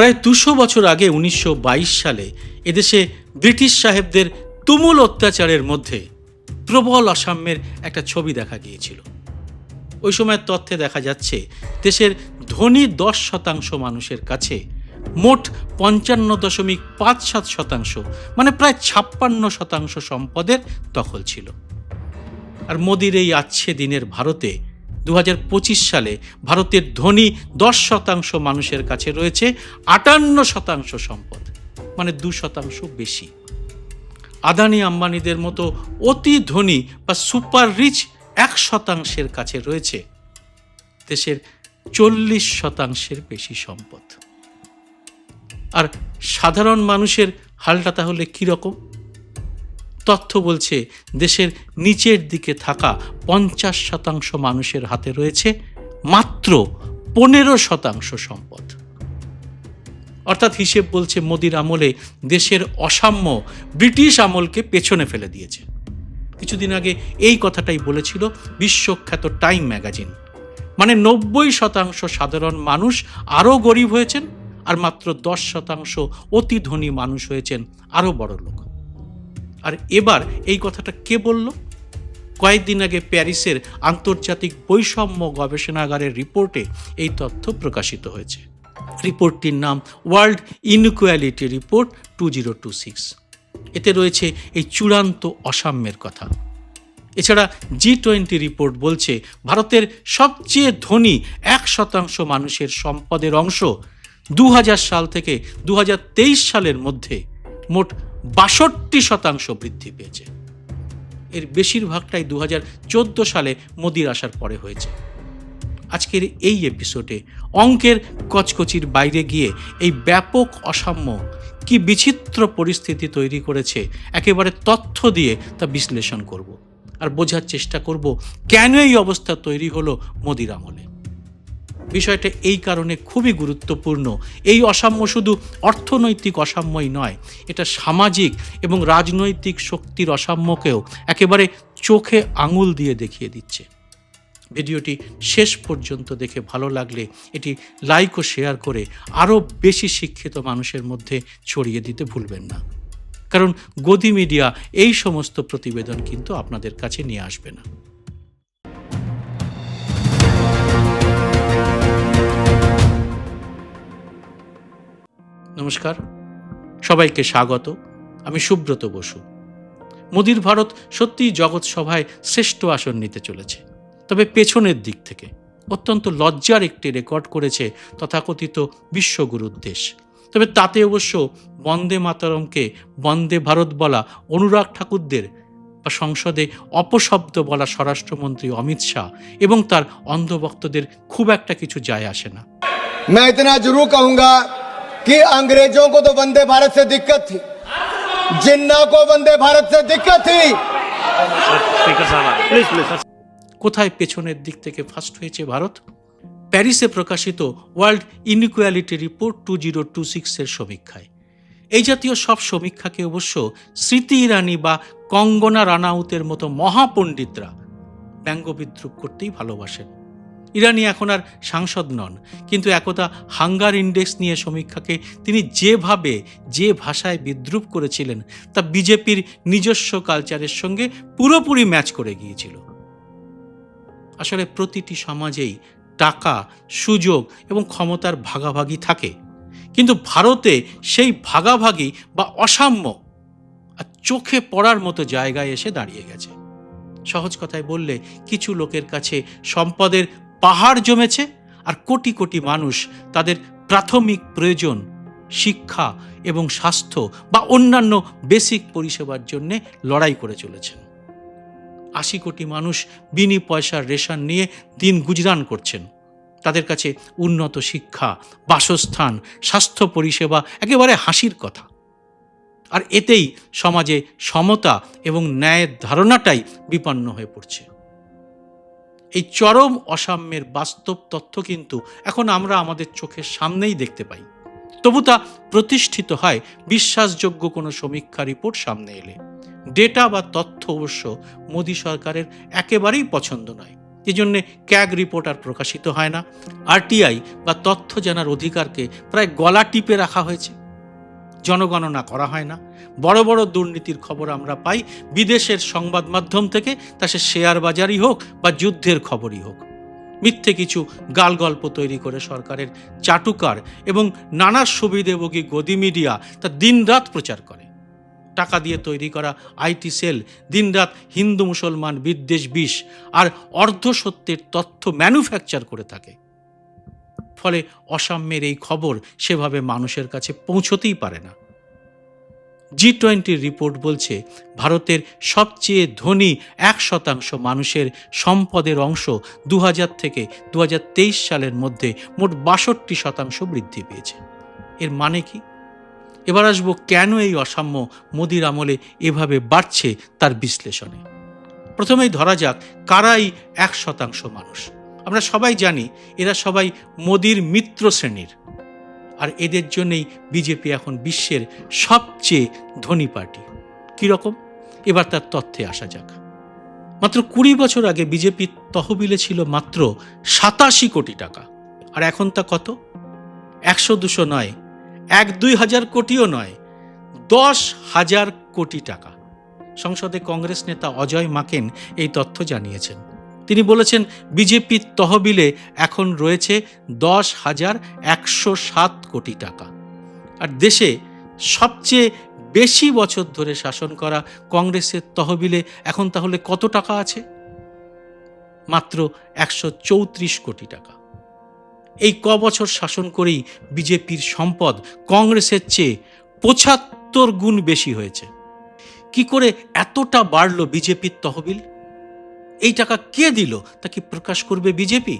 প্রায় দুশো বছর আগে উনিশশো বাইশ সালে এদেশে ব্রিটিশ সাহেবদের তুমুল অত্যাচারের মধ্যে প্রবল অসাম্যের একটা ছবি দেখা গিয়েছিল। ওই সময়ের তথ্যে দেখা যাচ্ছে, দেশের ধনী দশ শতাংশ মানুষের কাছে মোট পঞ্চান্ন দশমিক পাঁচ সাত শতাংশ মানে প্রায় ছাপ্পান্ন শতাংশ সম্পদের দখল ছিল। আর মোদির এই আচ্ছে দিনের ভারতে দু হাজার পঁচিশ সালে ভারতের ধনী দশ শতাংশ মানুষের কাছে রয়েছে আটান্ন শতাংশ সম্পদ মানে দু শতাংশ বেশি। আদানি আম্বানিদের মতো অতি ধনী বা সুপার রিচ এক শতাংশের কাছে রয়েছে দেশের চল্লিশ শতাংশের বেশি সম্পদ। আর সাধারণ মানুষের হালটা তাহলে কীরকম তথ্য বলছে, দেশের নিচের দিকে থাকা পঞ্চাশ শতাংশ মানুষের হাতে রয়েছে মাত্র পনেরো শতাংশ সম্পদ। অর্থাৎ হিসেব বলছে, মোদির আমলে দেশের অসাম্য ব্রিটিশ আমলকে পেছনে ফেলে দিয়েছে। কিছুদিন আগে এই কথাটাই বলেছিল বিশ্বখ্যাত টাইম ম্যাগাজিন। মানে নব্বই শতাংশ সাধারণ মানুষ আরও গরিব হয়েছেন আর মাত্র দশ শতাংশ অতি ধনী মানুষ হয়েছেন আরও বড় লোক আর এবার এই কথাটা কে বলল? কয়েকদিন আগে প্যারিসের আন্তর্জাতিক বৈষম্য গবেষণাগারের রিপোর্টে এই তথ্য প্রকাশিত হয়েছে। রিপোর্টটির নাম World Inequality Report two zero two six. এতে রয়েছে এই চূড়ান্ত অসাম্যের কথা। এছাড়া জি টোয়েন্টি রিপোর্ট বলছে, ভারতের সবচেয়ে ধনী এক শতাংশ মানুষের সম্পদের অংশ দু হাজার সাল থেকে দু হাজার তেইশ সালের মধ্যে মোট বাষট্টি শতাংশ বৃদ্ধি পেয়েছে। এর বেশিরভাগটাই দু হাজার চোদ্দ সালে মোদির আসার পরে হয়েছে। আজকের এই এপিসোডে অঙ্কের কচকচির বাইরে গিয়ে এই ব্যাপক অসাম্য, কি বিচিত্র পরিস্থিতি তৈরি করেছে, একেবারে তথ্য দিয়ে তা বিশ্লেষণ করব। আর বোঝার চেষ্টা করব, কেন এই অবস্থা তৈরি হলো মোদির আমলে? বিষয়টা এই কারণে খুবই গুরুত্বপূর্ণ। এই অসাম্য শুধু অর্থনৈতিক অসাম্যই নয়, এটা সামাজিক এবং রাজনৈতিক শক্তির অসাম্যকেও একেবারে চোখে আঙুল দিয়ে দেখিয়ে দিচ্ছে। ভিডিওটি শেষ পর্যন্ত দেখে ভালো লাগলে এটি লাইক ও শেয়ার করে আরও বেশি শিক্ষিত মানুষের মধ্যে ছড়িয়ে দিতে ভুলবেন না। কারণ গদি মিডিয়া এই সমস্ত প্রতিবেদন কিন্তু আপনাদের কাছে নিয়ে আসবে না। নমস্কার সবাইকে স্বাগত আমি সুব্রত বসু মোদির ভারত সত্যিই জগৎ সভায় শ্রেষ্ঠ আসন নিতে চলেছে তবে পেছনের দিক থেকে অত্যন্ত লজ্জার একটি রেকর্ড করেছে তথাকথিত বিশ্বগুরুর দেশ তবে তাতে অবশ্য বন্দে মাতরমকে বন্দে ভারত বলা অনুরাগ ঠাকুরদের বা সংসদে অপশব্দ বলা স্বরাষ্ট্রমন্ত্রী অমিত শাহ এবং তার অন্ধভক্তদের খুব একটা কিছু যায় আসে না मैं इतना जरूर कहूंगा कि अंग्रेजों को तो वंदे भारत से दिक्कत थी जिन्ना को वंदे भारत से दिक्कत थी स्पीकर साहब प्लीज प्लीज কোথায় পেছনের দিক থেকে ফার্স্ট হয়েছে ভারত প্যারিসে প্রকাশিত world inequality report two zero two সিক্সের সমীক্ষায় এই জাতীয় সব সমীক্ষাকে অবশ্য স্মৃতি ইরানি বা কঙ্গনা রানাউতের মতো মহাপণ্ডিতরা ব্যঙ্গ বিদ্রুপ করতেই ভালোবাসেন ইরানি এখন আর সাংসদ নন, কিন্তু একদা হাঙ্গার ইন্ডেক্স নিয়ে সমীক্ষাকে তিনি যেভাবে, যে ভাষায় বিদ্রুপ করেছিলেন, তা বিজেপির নিজস্ব কালচারের সঙ্গে পুরোপুরি ম্যাচ করে গিয়েছিল। আসলে প্রতিটি সমাজেই টাকা, সুযোগ এবং ক্ষমতার ভাগাভাগি থাকে, কিন্তু ভারতে সেই ভাগাভাগি বা অসাম্য আর চোখে পড়ার মতো জায়গায় এসে দাঁড়িয়ে গেছে। সহজ কথায় বললে, কিছু লোকের কাছে সম্পদের পাহাড় জমেছে আর কোটি কোটি মানুষ তাদের প্রাথমিক প্রয়োজন শিক্ষা এবং স্বাস্থ্য বা অন্যান্য বেসিক পরিষেবার জন্যে লড়াই করে চলেছেন। আশি কোটি মানুষ বিনি পয়সার রেশন নিয়ে দিন গুজরান করছেন। তাদের কাছে উন্নত শিক্ষা, বাসস্থান, স্বাস্থ্য পরিষেবা একেবারে হাসির কথা। আর এতেই সমাজে সমতা এবং ন্যায়ের ধারণাটাই বিপন্ন হয়ে পড়ছে। এই চরম অসাম্যের বাস্তব তথ্য কিন্তু এখন আমরা আমাদের চোখের সামনেই দেখতে পাই। তবু তা প্রতিষ্ঠিত হয় বিশ্বাসযোগ্য কোনো সমীক্ষা রিপোর্ট সামনে এলে। ডেটা বা তথ্য অবশ্য মোদী সরকারের একেবারেই পছন্দ নয়। যে জন্যে ক্যাগ রিপোর্ট আর প্রকাশিত হয় না। আরটিআই বা তথ্য জানার অধিকারকে প্রায় গলা টিপে রাখা হয়েছে। জনগণনা করা হয় না। বড় বড় দুর্নীতির খবর আমরা পাই। বিদেশের সংবাদ মাধ্যম থেকে, তা সে শেয়ার বাজারই হোক বা যুদ্ধের খবরই হোক। মিথ্যে কিছু গাল গল্প তৈরি করে সরকারের চাটুকার এবং নানা সুবিধেভোগী গদি মিডিয়া তা দিনরাত প্রচার করে। টাকা দিয়ে তৈরি করা আইটি সেল দিনরাত হিন্দু মুসলমান বিদ্বেষ বিষ আর অর্ধসত্যের তথ্য ম্যানুফ্যাকচার করে থাকে। ফলে অসাম্যের এই খবর সেভাবে মানুষের কাছে পৌঁছতেই পারে না। জি টোয়েন্টির রিপোর্ট বলছে, ভারতের সবচেয়ে ধনী এক শতাংশ মানুষের সম্পদের অংশ দু হাজার থেকে দু হাজার তেইশ সালের মধ্যে মোট বাষট্টি শতাংশ বৃদ্ধি পেয়েছে। এর মানে কি? এবার আসব কেন এই অসাম্য মোদির আমলে এভাবে বাড়ছে তার বিশ্লেষণে। প্রথমেই ধরা যাক, কারাই এক শতাংশ মানুষ? আমরা সবাই জানি এরা সবাই মোদির মিত্র শ্রেণির। আর এদের জন্যই বিজেপি এখন বিশ্বের সবচেয়ে ধনী পার্টি। কীরকম এবার তার তথ্যে আসা যাক। মাত্র কুড়ি বছর আগে বিজেপির তহবিলে ছিল মাত্র সাতাশি কোটি টাকা। আর এখন তা কত? একশো দুশো নয়, এক দুই হাজার কোটিও নয়, দশ হাজার কোটি টাকা। সংসদে কংগ্রেস নেতা অজয় মাকেন এই তথ্য জানিয়েছেন। তিনি বলেছেন বিজেপির তহবিলে এখন রয়েছে দশ হাজার একশো সাত কোটি টাকা। আর দেশে সবচেয়ে বেশি বছর ধরে শাসন করা কংগ্রেসের তহবিলে এখন তাহলে কত টাকা আছে? মাত্র একশো চৌত্রিশ কোটি টাকা। এই ক বছর শাসন করেই বিজেপির সম্পদ কংগ্রেসের চেয়ে পঁচাত্তর গুণ বেশি হয়েছে। কি করে এতটা বাড়লো বিজেপির তহবিল? এই টাকা কে দিল তা কি প্রকাশ করবে বিজেপি?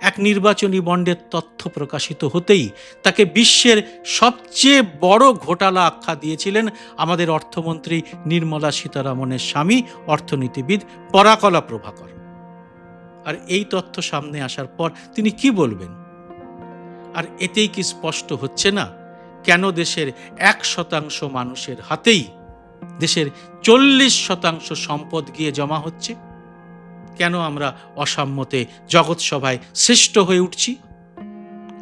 এক নির্বাচনী বন্ডের তথ্য প্রকাশিত হতেই তাকে বিশ্বের সবচেয়ে বড় ঘোটালা আখ্যা দিয়েছিলেন আমাদের অর্থমন্ত্রী নির্মলা সীতারামনের স্বামী অর্থনীতিবিদ পরাকলা প্রভাকর। আর এই তথ্য সামনে আসার পর তিনি কি বলবেন? আর এতেই কি স্পষ্ট হচ্ছে না? কেন দেশের এক শতাংশ মানুষের হাতেই দেশের চল্লিশ শতাংশ সম্পদ গিয়ে জমা হচ্ছে? কেন আমরা অসাম্যতে জগৎসভায় শ্রেষ্ঠ হয়ে উঠছি?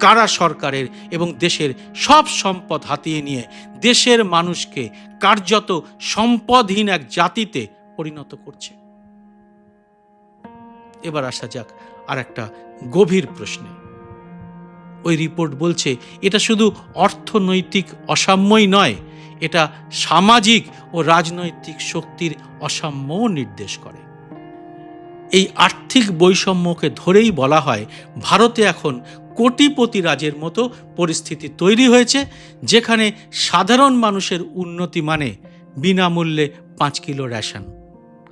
কারা সরকারের এবং দেশের সব সম্পদ হাতিয়ে নিয়ে দেশের মানুষকে কার্যত সম্পদহীন এক জাতিতে পরিণত করছে? এবার আসা যাক আর একটা গভীর প্রশ্নে। ওই রিপোর্ট বলছে, এটা শুধু অর্থনৈতিক অসাম্যই নয়, এটা সামাজিক ও রাজনৈতিক শক্তির অসাম্যও নির্দেশ করে। এই আর্থিক বৈষম্যকে ধরেই বলা হয়, ভারতে এখন কোটিপতি রাজের মতো পরিস্থিতি তৈরি হয়েছে, যেখানে সাধারণ মানুষের উন্নতি মানে বিনামূল্যে পাঁচ কিলো রেশন।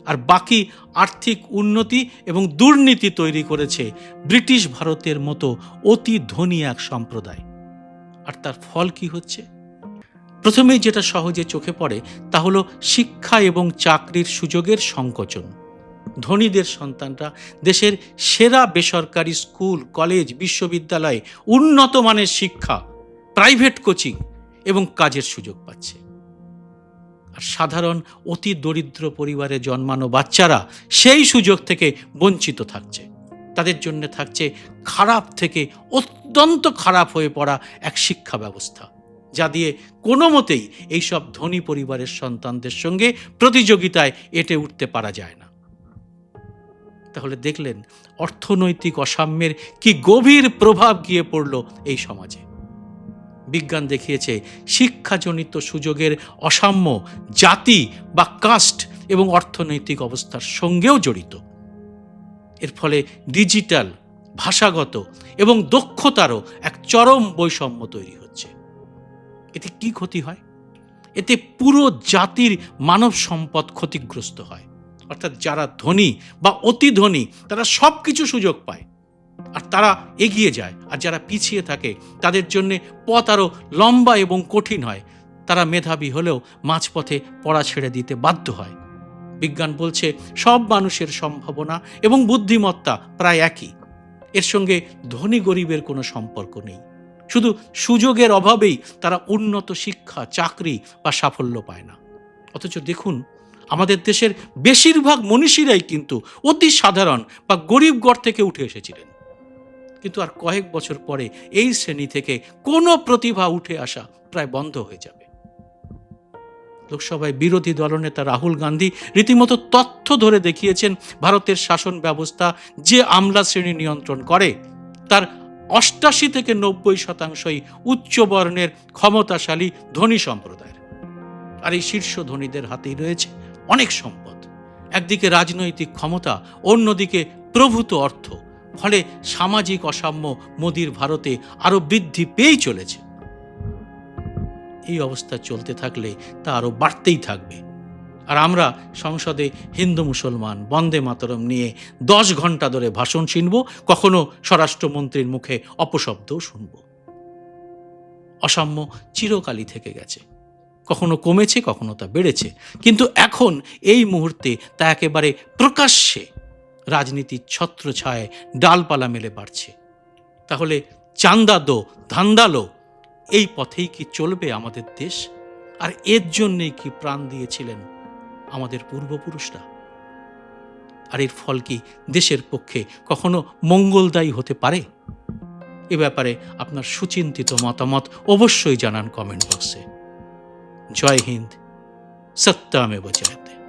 আর বাকি আর্থিক উন্নতি এবং দুর্নীতি তৈরি করেছে ব্রিটিশ ভারতের মতো অতি ধনী এক সম্প্রদায়। আর তার ফল কি হচ্ছে? প্রথমেই যেটা সহজে চোখে পড়ে, তা হলো শিক্ষা এবং চাকরির সুযোগের সংকোচন। ধনীদের সন্তানরা দেশের সেরা বেসরকারি স্কুল, কলেজ, বিশ্ববিদ্যালয়ে উন্নত মানের শিক্ষা, প্রাইভেট কোচিং এবং কাজের সুযোগ পাচ্ছে। আর সাধারণ অতি দরিদ্র পরিবারে জন্মানো বাচ্চারা সেই সুযোগ থেকে বঞ্চিত থাকছে। তাদের জন্য থাকছে খারাপ থেকে অত্যন্ত খারাপ হয়ে পড়া এক শিক্ষা ব্যবস্থা, যা দিয়ে কোনো মতেই এইসব ধনী পরিবারের সন্তানদের সঙ্গে প্রতিযোগিতায় এটে উঠতে পারা যায় না। তাহলে দেখলেন অর্থনৈতিক অসাম্যের কি গভীর প্রভাব গিয়ে পড়ল এই সমাজে। বিজ্ঞান দেখিয়েছে শিক্ষাজনিত সুযোগের অসাম্য জাতি বা কাস্ট এবং অর্থনৈতিক অবস্থার সঙ্গেও জড়িত। এর ফলে ডিজিটাল, ভাষাগত এবং দক্ষতারও এক চরম বৈষম্য তৈরি হচ্ছে। এতে কি ক্ষতি হয়? এতে পুরো জাতির মানব সম্পদ ক্ষতিগ্রস্ত হয়। অর্থাৎ যারা ধনী বা অতি ধনী, তারা সব কিছু সুযোগ পায়। আর তারা এগিয়ে যায়। আর যারা পিছিয়ে থাকে, তাদের জন্য পথ আরও লম্বা এবং কঠিন হয়। তারা মেধাবী হলেও মাঝপথে পড়া ছেড়ে দিতে বাধ্য হয়। বিজ্ঞান বলছে, সব মানুষের সম্ভাবনা এবং বুদ্ধিমত্তা প্রায় একই। এর সঙ্গে ধনী গরিবের কোনো সম্পর্ক নেই। শুধু সুযোগের অভাবেই তারা উন্নত শিক্ষা, চাকরি বা সাফল্য পায় না। অথচ দেখুন আমাদের দেশের বেশিরভাগ মনীষীরাই কিন্তু অতি সাধারণ বা গরিব গড় থেকে উঠে এসেছিলেন। কিন্তু আর কয়েক বছর পরে এই শ্রেণি থেকে কোনো প্রতিভা উঠে আসা প্রায় বন্ধ হয়ে যাবে। লোকসভায় বিরোধী দলনেতা রাহুল গান্ধী রীতিমতো তথ্য ধরে দেখিয়েছেন, ভারতের শাসন ব্যবস্থা যে আমলা শ্রেণি নিয়ন্ত্রণ করে, তার অষ্টাশি থেকে নব্বই শতাংশই উচ্চ বর্ণের ক্ষমতাশালী ধনী সম্প্রদায়ের। আর এই শীর্ষ ধনীদের হাতেই রয়েছে অনেক সম্পদ। একদিকে রাজনৈতিক ক্ষমতা, অন্যদিকে প্রভূত অর্থ। ফলে সামাজিক অসাম্য মোদির ভারতে আরও বৃদ্ধি পেয়েই চলেছে। এই অবস্থা চলতে থাকলে তা আরও বাড়তেই থাকবে। আর আমরা সংসদে হিন্দু মুসলমান বন্দে মাতরম নিয়ে দশ ঘণ্টা ধরে ভাষণ শুনব কখনো স্বরাষ্ট্রমন্ত্রীর মুখে অপশব্দও শুনব। অসাম্য চিরকালই থেকে গেছে। কখনো কমেছে, কখনো তা বেড়েছে। কিন্তু এখন এই মুহূর্তে তা একেবারে প্রকাশ্যে রাজনীতির ছত্রছায় ডালপালা মেলে বাড়ছে। তাহলে চান্দা দো ধান্দালো, এই পথেই কি চলবে আমাদের দেশ? আর এর জন্যেই কি প্রাণ দিয়েছিলেন আমাদের পূর্বপুরুষরা? আর এর ফল কি দেশের পক্ষে কখনো মঙ্গলদায়ী হতে পারে? এ ব্যাপারে আপনার সুচিন্তিত মতামত অবশ্যই জানান কমেন্ট বক্সে। জয় হিন্দ। সত্যামেব জয়তে।